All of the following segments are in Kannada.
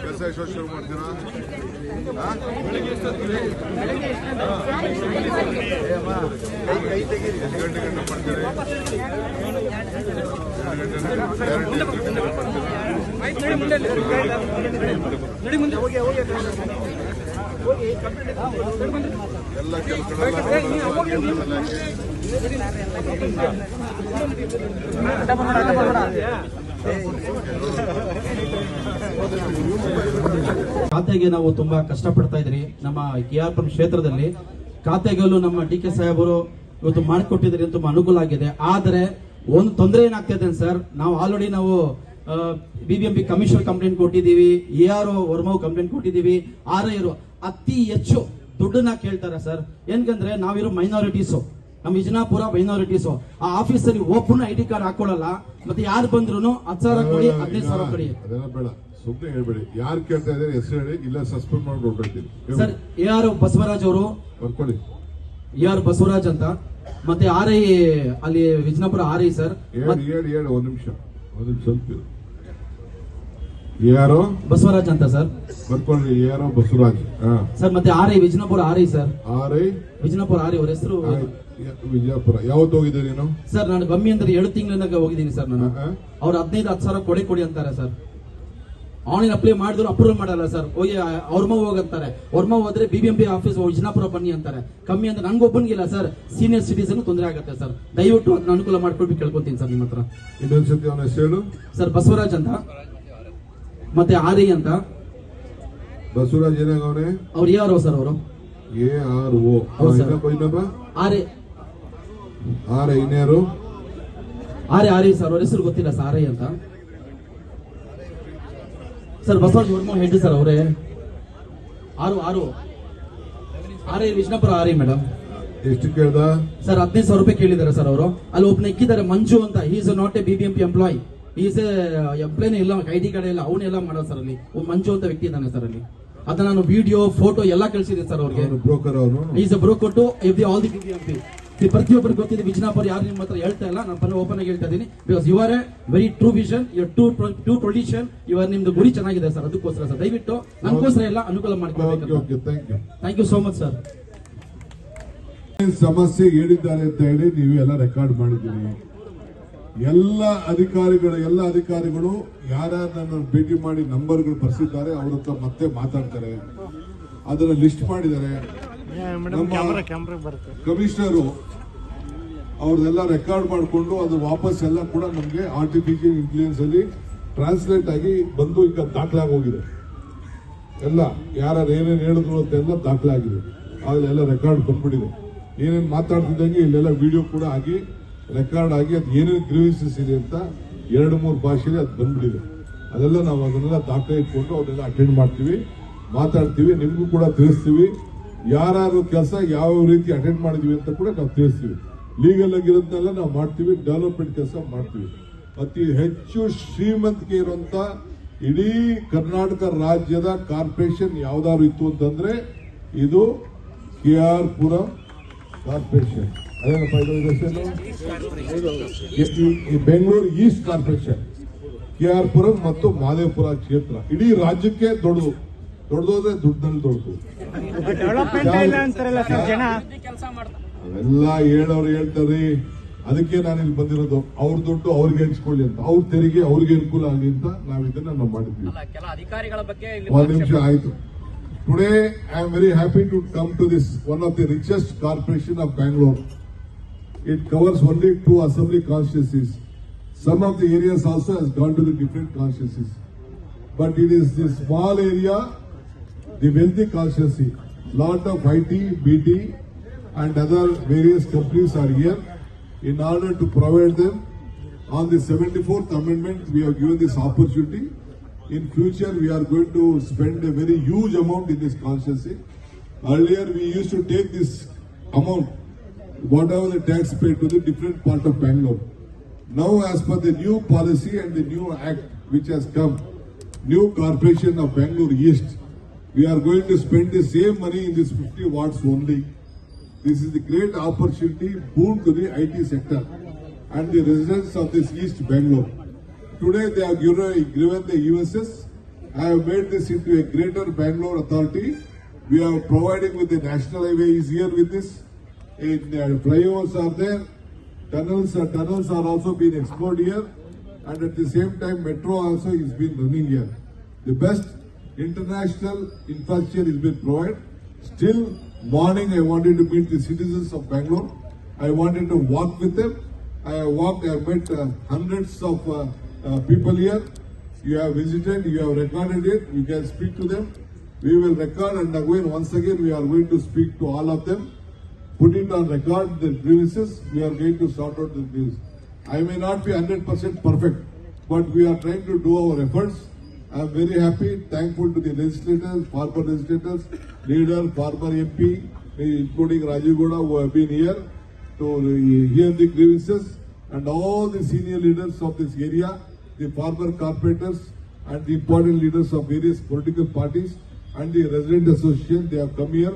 ಕೆಲಸ ಎಷ್ಟೋ ಶುರು ಮಾಡ್ತೀರಾ? ಎಷ್ಟು ಗಂಟೆ ಗಂಟೆ ಮಾಡ್ತೀರಿ ಎರಡು ಗಂಟೆ ಖಾತೆಗೆ ನಾವು ತುಂಬಾ ಕಷ್ಟಪಡ್ತಾ ಇದ್ರಿ. ನಮ್ಮ ಕೆ ಆರ್ ಪುರಂ ಕ್ಷೇತ್ರದಲ್ಲಿ ಖಾತೆಗಲ್ಲೂ ನಮ್ಮ ಡಿ ಕೆ ಸಾಹೇಬರು ಇವತ್ತು ಮಾಡಿಕೊಟ್ಟಿದ್ರಿ ತುಂಬಾ ಅನುಕೂಲ ಆಗಿದೆ. ಆದರೆ ಒಂದು ತೊಂದರೆ ಏನಾಗ್ತಿದೆ ಸರ್. ನಾವು ಆಲ್ರೆಡಿ ನಾವು ಬಿಬಿಎಂಪಿ ಕಮಿಷನರ್ ಕಂಪ್ಲೇಂಟ್ ಕೊಟ್ಟಿದ್ದೀವಿ. ಎ ಆರ್ ವರ್ಮಾವ್ ಕಂಪ್ಲೇಂಟ್ ಕೊಟ್ಟಿದ್ದೀವಿ. ಆರ್ ಐ ಅತಿ ಹೆಚ್ಚು ದುಡ್ಡನ್ನ ಕೇಳ್ತಾರೆ ಸರ್. ಏನ್ಕಂದ್ರೆ ನಾವಿರೋ ಮೈನಾರಿಟೀಸು ನಮ್ಮ ವಿಜನಾಪುರ ಮೈನಾರಿಟೀಸು ಆ ಆಫೀಸಲ್ಲಿ ಓಪನ್ ಐ ಡಿ ಕಾರ್ಡ್ ಹಾಕೊಳ್ಳಲ್ಲ. ಮತ್ತೆ ಯಾರು ಬಂದ್ರು ಹತ್ತು ಸಾವಿರ ಕೊಡಿ ಹದಿನೈದು ಸಾವಿರ ಕೊಡಿ. ಅದೆಲ್ಲ ಬೇಡ. ಸುಮ್ಮನೆ ಹೇಳ್ಬೇಡಿ. ಯಾರು ಕೇಳ್ತಾ ಇದ್ದಾರೆ ಹೆಸರು ಹೇಳಿ ಇಲ್ಲ ಸಸ್ಪೆಂಡ್ ಮಾಡಿ ಸರ್ ಎ ಆರ್ ಬಸವರಾಜ್ ಅವರು ಬರ್ಕೊಳ್ಳಿ. ಎ ಆರ್ ಬಸವರಾಜ್ ಅಂತ. ಮತ್ತೆ ಆರ್ ಐ ಅಲ್ಲಿ ವಿಜನಾಪುರ ಆರ್ ಐ ಸರ್. ಹೇಳಿ ಹೇಳಿ ಹೇಳಿ ಒಂದ್ ನಿಮಿಷ. ಒಂದ್ ನಿಮಿಷ ಸ್ವಲ್ಪ. ಯಾರೋ? ಬಸವರಾಜ್ ಅಂತ ಸರ್. ಬರ್ಕೊಳ್ಳಿ ಯಾರೋ? ಬಸವರಾಜ್. ಸರ್ ಮತ್ತೆ R I Vijayapura R I sir. R I Vijayapura R I ಅವ್ರ ಹೆಸರು ವಿಜಯಪುರ ಯಾವತ್ತು ಹೋಗಿದ್ದೆ ನೀನು? ಸರ್ ನಾನು ಗಮ್ಮಿ ಅಂದ್ರೆ ಏಳು ತಿಂಗಳಿಂದ ಹೋಗಿದ್ದೀನಿ ಸರ್ ನಾನು? ಅವ್ರು ಹದಿನೈದು ಹತ್ತು ಸಾವಿರ ಕೊಡಿ ಕೊಡಿ ಅಂತಾರೆ ಸರ್. ಆನ್ಲೈನ್ ಅಪ್ಲೈ ಮಾಡಿದ್ರು ಅಪ್ರೂವಲ್ ಮಾಡಲ್ಲ ಸರ್. ಹೋಗಿ ಅವ್ರಮ್ಮ ಹೋಗಂತಾರೆ ಅವ್ರಮ್ಮ ಹೋದ್ರೆ ಬಿಬಿಎಂಪಿ ಆಫೀಸ್ ವಿಜಯಪುರ ಬನ್ನಿ ಅಂತಾರೆ. ಕಮ್ಮಿ ಅಂದ್ರೆ ನಂಗೊಬ್ಬನಿಗಿಲ್ಲ ಸರ್. ಸೀನಿಯರ್ ಸಿಟಿಸನ್ ತೊಂದರೆ ಆಗುತ್ತೆ ಸರ್. ದಯವಿಟ್ಟು ಅದನ್ನ ಅನುಕೂಲ ಮಾಡ್ಕೊಳ್ಬೇಕು ಕೇಳ್ಕೊತೀನಿ ಸರ್ ನಿಮ್ಮ ಹತ್ರ. ಇನ್ನೊಂದ್ಸತಿ ಅವನ ಹೆಸರು ಸರ್ ಬಸವರಾಜ್ ಅಂತ. ಮತ್ತೆ ಆರಿ ಅಂತ? ಬಸವರಾಜ್ ಏನಾಗವನೆ ಅವ್ರು? ಯಾರು ಸರ್ ಅವರು. A R O. ಹೌದು ಸರ್. ಇನ್ನೊಬ್ಬ ಇನ್ನೊಬ್ಬ? ಆರ್ ಐ ಆರ್ ಇನ್ಯಾರು ಸರ್ ಅವ್ರ ಹೆಸರು ಗೊತ್ತಿಲ್ಲ ಸರ್ ಆರ್ ಐ ಅಂತ. Sir Basavaraj Varma head sir ಅವರೇ. ಆರು ಆರು. ಆರೆ ವಿಷ್ಣುಪುರ ಆರ್ ಮೇಡಮ್ ಎಷ್ಟು ಕೇಳ್ದ? ಸರ್ ಹದಿನೈದು ಸಾವಿರ ರೂಪಾಯಿ ಕೇಳಿದ್ದಾರೆ ಸರ್ ಅವರು. ಅಲ್ಲಿ ಒಬ್ಬನ ಇಕ್ಕಿದ್ದಾರೆ ಮಂಜು ಅಂತ. Is not a B B M P employee is ಎಂಪ್ಲೇನೇ ಇಲ್ಲ ಐ ಡಿ ಕಾರ್ಡ್ ಇಲ್ಲ ಅವನೆಲ್ಲ ಮಾಡೋ ಸರ್ ಅಲ್ಲಿ. ಮಂಜು ಅಂತ ವ್ಯಕ್ತಿ ಇದ್ದಾನೆ ಸರ್ ಅಲ್ಲಿ. ಅದನ್ನ ನಾನು ವಿಡಿಯೋ ಫೋಟೋ ಎಲ್ಲ ಕಳಿಸಿದೆ ಸರ್ ಅವ್ರಿಗೆ. ಬ್ರೋಕರ್ ಅವನು? Is a broker to of the all the B E ಪ್ರತಿಯೊಬ್ಬರಿಗೆ ಗೊತ್ತಿದೆ ವಿಜಯಪುರ ಯಾರು ನಿಮ್ಮ ಹತ್ರ ಹೇಳ್ತಾ ಇಲ್ಲ ನಾನು ಪರ ಓಪನ್ ಆಗಿ ಹೇಳ್ತಾ ಇದ್ದೀನಿ. Because you are a very true vision your to to you ಇವರ್ ನಿಮ್ದು ಗುರಿ ಚೆನ್ನಾಗಿದೆ ಸರ್ ಅದಕ್ಕೋಸ್ಕರ ಸರ್ ದಯವಿಟ್ಟು ನನಗೋಸ್ಕರ ಎಲ್ಲ ಅನುಕೂಲ okay thank you thank you so much sir ಸಮಸ್ಯೆ ಹೇಳಿದ್ದಾರೆ ಅಂತ ಹೇಳಿ ನೀವು ಎಲ್ಲ ರೆಕಾರ್ಡ್ ಮಾಡಿದ್ದೀರಿ. ಎಲ್ಲ ಅಧಿಕಾರಿಗಳು ಎಲ್ಲ ಅಧಿಕಾರಿಗಳು ಯಾರ್ಯಾರು ನನ್ನ ಭೇಟಿ ಮಾಡಿ ನಂಬರ್ಗಳು ಬರ್ಸಿದ್ದಾರೆ ಅವ್ರ ಹತ್ರ ಮತ್ತೆ ಮಾತಾಡ್ತಾರೆ. ಅದನ್ನ ಲಿಸ್ಟ್ ಮಾಡಿದ್ದಾರೆ. ಕಮಿಷನರು ಅವ್ರದೆಲ್ಲ ರೆಕಾರ್ಡ್ ಮಾಡಿಕೊಂಡು ಅದು ವಾಪಸ್ ಎಲ್ಲ ಕೂಡ ನಮಗೆ ಆರ್ಟಿಫಿಷಿಯಲ್ ಇಂಟೆಲಿಜೆನ್ಸ್ ಅಲ್ಲಿ ಟ್ರಾನ್ಸ್ಲೇಟ್ ಆಗಿ ಬಂದು ಈಗ ದಾಖಲಾಗಿ ಹೋಗಿದೆ ಎಲ್ಲ ಯಾರು ಏನೇನು ಹೇಳಿದ್ರು ಅಂತೆಲ್ಲ ದಾಖಲಾಗಿದೆ. ಅದೆಲ್ಲ ರೆಕಾರ್ಡ್ ಬಂದ್ಬಿಟ್ಟಿದೆ. ಏನೇನು ಮಾತಾಡ್ತಿದ್ದಂಗೆ ಇಲ್ಲೆಲ್ಲ ವಿಡಿಯೋ ಕೂಡ ಆಗಿ ರೆಕಾರ್ಡ್ ಆಗಿ ಅದು ಏನೇನು ಗ್ರೀವಿಸಸ್ ಇದೆ ಅಂತ ಎರಡು, ಮೂರು ಭಾಷೆಯಲ್ಲಿ ಅದು ಬಂದ್ಬಿಟ್ಟಿದೆ. ಅದೆಲ್ಲ ನಾವು ಅದನ್ನೆಲ್ಲ ದಾಖಲೆ ಇಟ್ಕೊಂಡು ಅವನ್ನೆಲ್ಲ ಅಟೆಂಡ್ ಮಾಡ್ತೀವಿ, ಮಾತಾಡ್ತೀವಿ, ನಿಮಗೂ ಕೂಡ ತಿಳಿಸ್ತೀವಿ. ಯಾರು ಕೆಲಸ ಯಾವ ರೀತಿ ಅಟೆಂಡ್ ಮಾಡಿದ್ವಿ ಅಂತ ಕೂಡ ನಾವು ತಿಳಿಸ್ತೀವಿ. ಲೀಗಲ್ ಆಗಿರೋದನ್ನೆಲ್ಲ ನಾವು ಮಾಡ್ತೀವಿ ಡೆವಲಪ್ಮೆಂಟ್ ಕೆಲಸ ಮಾಡ್ತೀವಿ. ಅತಿ ಹೆಚ್ಚು ಶ್ರೀಮಂತಿಕೆ ಇರುವಂತ ಇಡೀ ಕರ್ನಾಟಕ ರಾಜ್ಯದ ಕಾರ್ಪೊರೇಷನ್ ಯಾವ್ದಾದ್ರು ಇತ್ತು ಅಂತಂದ್ರೆ ಇದು ಕೆ ಆರ್ ಪುರಂ ಕಾರ್ಪೊರೇಷನ್? ಈ- Bengaluru east corporation K R Puram ಮತ್ತು ಮಾದೇವಪುರ ಕ್ಷೇತ್ರ. ಇಡೀ ರಾಜ್ಯಕ್ಕೆ ದೊಡ್ಡದು. ದೊಡ್ಡದೋದ್ರೆ ದುಡ್ಡಲ್ಲಿ ದೊಡ್ಡದು. ಡೆವಲಪ್ಮೆಂಟ್ ಇಲ್ಲ ಅಂತಾರಲ್ಲ ಸರ್ ಜನ. ಅವೆಲ್ಲ ಹೇಳೋರು ಹೇಳ್ತಾರೆ. ಅದಕ್ಕೆ ನಾನು ಇಲ್ಲಿ ಬಂದಿರೋದು ಅವ್ರ ದುಡ್ಡು ಅವ್ರಿಗೆ ಹಂಚ್ಕೊಳ್ಳಿ ಅಂತ. ಅವ್ರ ತೆರಿಗೆ ಅವ್ರಿಗೆ ಅನುಕೂಲ ಆಗಲಿ ಅಂತ ನಾವು ಇದನ್ನ ನಾವು ಮಾಡಿದ್ವಿ ಅಲ್ಲ ಕೆಲ ಅಧಿಕಾರಿಗಳ ಬಗ್ಗೆ ಒಂದು ನಿಮಿಷ ಆಯ್ತು. Today I am very happy to come to this one of the richest corporation of Bangalore It covers only two assembly constituencies. Some of the areas also has gone to the different constituencies. But it is the small area, the wealthy constituency. Lot of IT, BT and other various companies are here in order to provide them. On the 74th amendment, we have given this opportunity. In future, we are going to spend a very huge amount in this constituency. Earlier, we used to take this amount whatever the tax paid to the different part of Bangalore. Now, as per the new policy and the new act which has come, new corporation of Bangalore East, we are going to spend the same money in this 50 wards only. This is the great opportunity boon to the IT sector and the residents of this East Bangalore. Today they have given, given the USS. I have made this into a greater Bangalore authority. We are providing with the national highway is here with this. In, uh, flyovers are there. Tunnels, uh, tunnels are also being explored here. And at the same time, metro also is being running here. The best international infrastructure is being provided. Still, morning I wanted to meet the citizens of Bangalore. I wanted to walk with them. I walked, I met uh, hundreds of uh, uh, people here. You have visited, you have recorded it, you can speak to them. We will record and again, once again, we are going to speak to all of them. Put it on record, the grievances, we are going to sort out the grievances. I may not be hundred percent perfect, but we are trying to do our efforts. I am very happy, thankful to the legislators, former legislators, leader, former MP, including Rajiv Gowda who have been here to hear the grievances and all the senior leaders of this area, the former corporators and the important leaders of various political parties and the resident association, they have come here.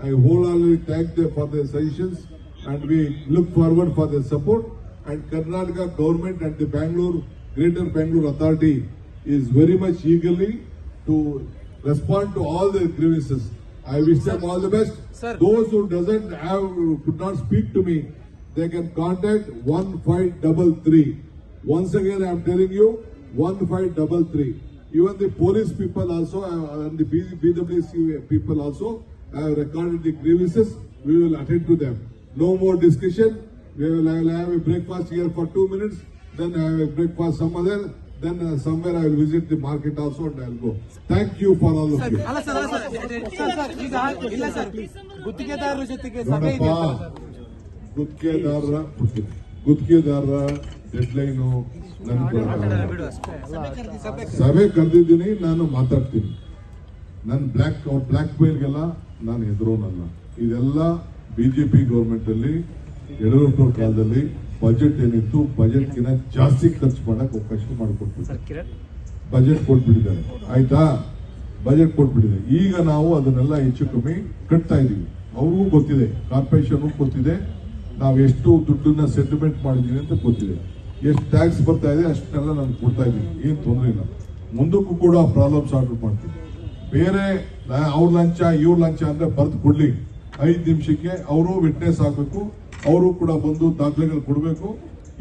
I wholeheartedly thank them for their suggestions and we look forward for their support. And Karnataka government and the Bangalore, Greater Bangalore Authority is very much eagerly to respond to all their grievances. I wish them all the best. Sir. Those who doesn't have, could not speak to me, they can contact one five double three. Once again, I am telling you, one five double three. Even the police people also uh, and the BWC people also have recorded the grievances. We will attend to them. No more discussion. We will, I will have a breakfast here for two minutes. Then I have a breakfast some other. Then uh, somewhere I will visit the market also and I will go. Thank you for all of you. ಅಲ್ಲ ಸರ್ ಅಲ್ಲ ಸರ್ ಸರ್ ಈಗ ಇಲ್ಲ ಸರ್ ಗುತ್ತಿಗೆದಾರರ ಜೊತೆಗೆ ಸಭೆ ನೋಡಪ್ಪ ಇದೆ ಅಂತ. ಗುತ್ತಿಗೆದಾರರ ಗುತ್ತಿಗೆದಾರರ ಡೆಡ್ಲೈನು ಸಭೆ ಕರೆದಿದ್ದೀನಿ ನಾನು ಮಾತಾಡ್ತೀನಿ ನನ್ನ ಬ್ಲ್ಯಾಕ್ ಅವ್ರ ಬ್ಲ್ಯಾಕ್ ಮೇಲ್ಗೆಲ್ಲ ನಾನು ಹೆದರೋನಲ್ಲ ಇದೆಲ್ಲ ಬಿಜೆಪಿ ಗೌರ್ಮೆಂಟ್ ಅಲ್ಲಿ ಯಡಿಯೂರಪ್ಪ ಕಾಲದಲ್ಲಿ ಬಜೆಟ್ ಏನಿತ್ತು ಬಜೆಟ್ಗಿನ ಜಾಸ್ತಿ ಖರ್ಚು ಮಾಡಕ್ ಅವಕಾಶ ಮಾಡಿಕೊಟ್ಬಿಟ್ಟು ಬಜೆಟ್ ಕೊಟ್ಬಿಟ್ಟಿದ್ದಾರೆ. ಆಯ್ತಾ? ಬಜೆಟ್ ಕೊಟ್ಬಿಟ್ಟಿದೆ. ಈಗ ನಾವು ಅದನ್ನೆಲ್ಲ ಹೆಚ್ಚು ಕಮ್ಮಿ ಕಟ್ತಾ ಇದೀವಿ. ಅವ್ರಿಗೂ ಗೊತ್ತಿದೆ ಕಾರ್ಪೊರೇಷನ್ಗೂ ಗೊತ್ತಿದೆ. ನಾವು ಎಷ್ಟು ದುಡ್ಡನ್ನ ಸೆಟಲ್ಮೆಂಟ್ ಮಾಡಿದೀವಿ ಅಂತ ಗೊತ್ತಿದೆ. ಎಷ್ಟು ಟ್ಯಾಕ್ಸ್ ಬರ್ತಾ ಇದೆ ಅಷ್ಟನ್ನೆಲ್ಲ ನಾನು ಕೊಡ್ತಾ ಇದ್ದೀನಿ ಏನು ತೊಂದರೆ ಇಲ್ಲ. ಮುಂದಕ್ಕೂ ಕೂಡ ಪ್ರಾಬ್ಲಮ್ ಸಾಲ್ವ್ ಮಾಡ್ತೀನಿ. ಬೇರೆ ಅವ್ರ ಲಂಚ, ಇವ್ರ ಲಂಚ ಅಂದ್ರೆ ಬರ್ದು ಕೊಡ್ಲಿ. ಐದು ನಿಮಿಷಕ್ಕೆ ಅವರು ವಿಟ್ನೆಸ್ ಆಗಬೇಕು, ಅವರು ಕೂಡ ಬಂದು ದಾಖಲೆಗಳು ಕೊಡಬೇಕು,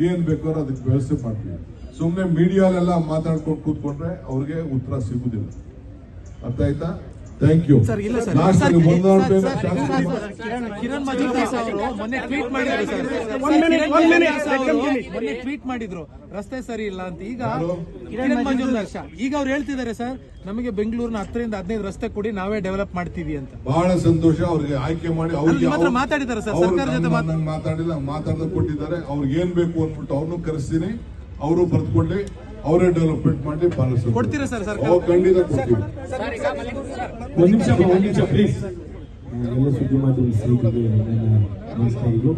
ಏನ್ ಬೇಕಾದ್ರೂ ಅದಕ್ಕೆ ವ್ಯವಸ್ಥೆ ಮಾಡ್ತೀವಿ. ಸುಮ್ಮನೆ ಮೀಡಿಯಾಲೆಲ್ಲ ಮಾತಾಡ್ಕೊಂಡು ಕೂತ್ಕೊಂಡ್ರೆ ಅವ್ರಿಗೆ ಉತ್ತರ ಸಿಗುವುದಿಲ್ಲ ಅರ್ಥ ಆಯ್ತಾ? ಥ್ಯಾಂಕ್ ಯು ಸರ್ ಇಲ್ಲ ಸರ್ ಲಾಸ್ಟ್ ಮೇಲೆ ಸರ್, ಕಿರಣ್- ಅವರು ಮೊನ್ನೆ ಟ್ವೀಟ್ ಮಾಡಿದ್ರು. ಮೊನ್ನೆ ಟ್ವೀಟ್ ಮಾಡಿದ್ರು. ರಸ್ತೆ ಸರಿ ಇಲ್ಲ ಅಂತ. ಈಗ? ಕಿರಣ್ ಮಜುಮ್ದಾರ್ ಶಾ ಈಗ ಅವ್ರು ಹೇಳ್ತಿದ್ದಾರೆ ಸರ್ ನಮಗೆ ಬೆಂಗಳೂರಿನ ಹತ್ತರಿಂದ ಹದಿನೈದು ರಸ್ತೆ ಕೊಡಿ ನಾವೇ ಡೆವಲಪ್ ಮಾಡ್ತೀವಿ ಅಂತ. ಬಹಳ ಸಂತೋಷ ಅವ್ರಿಗೆ ಆಯ್ಕೆ ಮಾಡಿ ಅವ್ರಿಗೆ ಮಾತಾಡಿದ್ದಾರೆ ಸರ್, ಸರ್ಕಾರ ಜೊತೆ ನನ್ನ- ಮಾತ್- ನಂಗೆ ಮಾತಾಡಿಲ್ಲ ಮಾತಾಡ್ದ ಕೊಟ್ಟಿದ್ದಾರೆ. ಅವ್ರಿಗೆ ಏನ್ ಬೇಕು ಅಂದ್ಬಿಟ್ಟು ಅವ್ರನ್ನು ಕರೆಸ್ತೀನಿ. ಅವರು ಬರ್ತ್ಕೊಳ್ಳಿ ಅವರೇ ಡೆವಲಪ್ಮೆಂಟ್ ಮಾಡಿ ಪಾಲಿಸ್ತಾರೆ ಕೊಡ್ತೀರಾ ಸರ್? ಓ, ಖಂಡಿತ ಕೊಡ್ತೀವಿ. ಒಂದು ನಿಮಿಷ ಒಂದು ನಿಮಿಷ ಪ್ಲೀಸ್ ಎಲ್ಲ ಸುದ್ದಿ ಮಾಧ್ಯಮ ಸ್ನೇಹಿತರಿಗೆ ನನ್ನ ನಮಸ್ಕಾರಗಳು.